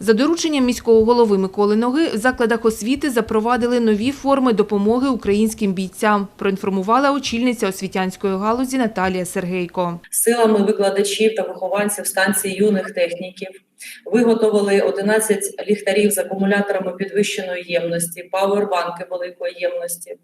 За дорученням міського голови Миколи Ноги в закладах освіти запровадили нові форми допомоги українським бійцям, проінформувала очільниця освітянської галузі Наталія Сергейко. силами викладачів та вихованців станції юних техніків виготовили 11 ліхтарів з акумуляторами підвищеної ємності, пауербанки великої ємності,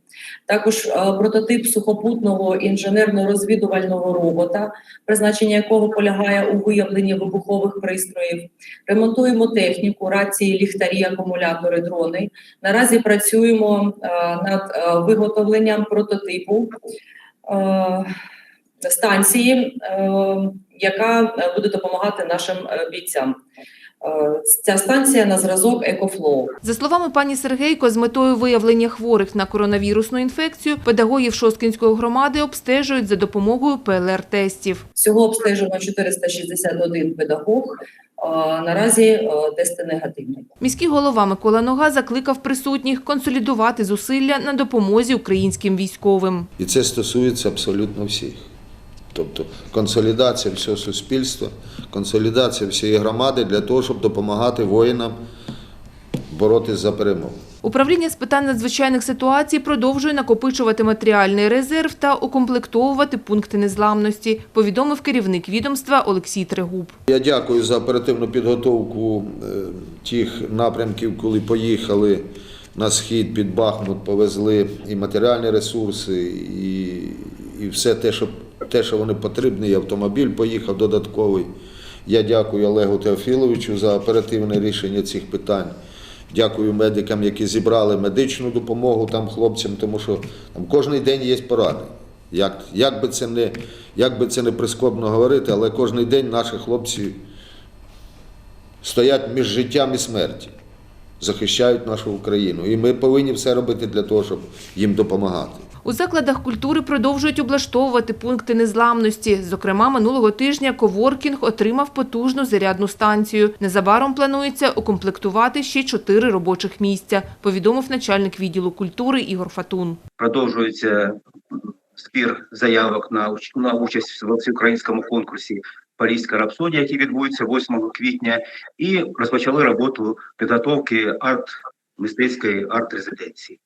також е, прототип сухопутного інженерно-розвідувального робота, призначення якого полягає у виявленні вибухових пристроїв. Ремонтуємо техніку, рації, ліхтарі, акумулятори, дрони. Наразі працюємо е, над е, виготовленням прототипу. станції, яка е, буде допомагати нашим е, бійцям. Е, Ця станція на зразок EcoFlow. За словами пані Сергейко, з метою виявлення хворих на коронавірусну інфекцію педагогів Шосткінської громади обстежують за допомогою ПЛР-тестів. Всього обстежено 461 педагог. Наразі тести негативні. Міський голова Микола Нога закликав присутніх консолідувати зусилля на допомозі українським військовим. І це стосується абсолютно всіх. Тобто консолідація всього суспільства, консолідація всієї громади для того, щоб допомагати воїнам боротися за перемогу. Управління з питань надзвичайних ситуацій продовжує накопичувати матеріальний резерв та укомплектовувати пункти незламності, повідомив керівник відомства Олексій Трегуб. Я дякую за оперативну підготовку е, тих напрямків, коли поїхали на схід під Бахмут, повезли і матеріальні ресурси, і, і все те, що, те, що вони потрібні, автомобіль поїхав додатковий. Я дякую Олегу Теофіловичу за оперативне рішення цих питань. Дякую медикам, які зібрали медичну допомогу там хлопцям, тому що там кожен день є поради. Як, як, би це не, як би це не прискорбно говорити, але кожен день наші хлопці стоять між життям і смертю, захищають нашу Україну. І ми повинні все робити для того, щоб їм допомагати. У закладах культури продовжують облаштовувати пункти незламності. Зокрема, минулого тижня Коворкінг отримав потужну зарядну станцію. Незабаром планується укомплектувати ще чотири робочих місця, повідомив начальник відділу культури Ігор Фатун. продовжується збір заявок на, участь в всеукраїнському конкурсі Паризька рапсодія, який відбудеться 8 квітня, і розпочали роботу підготовки арт мистецької арт-резиденції.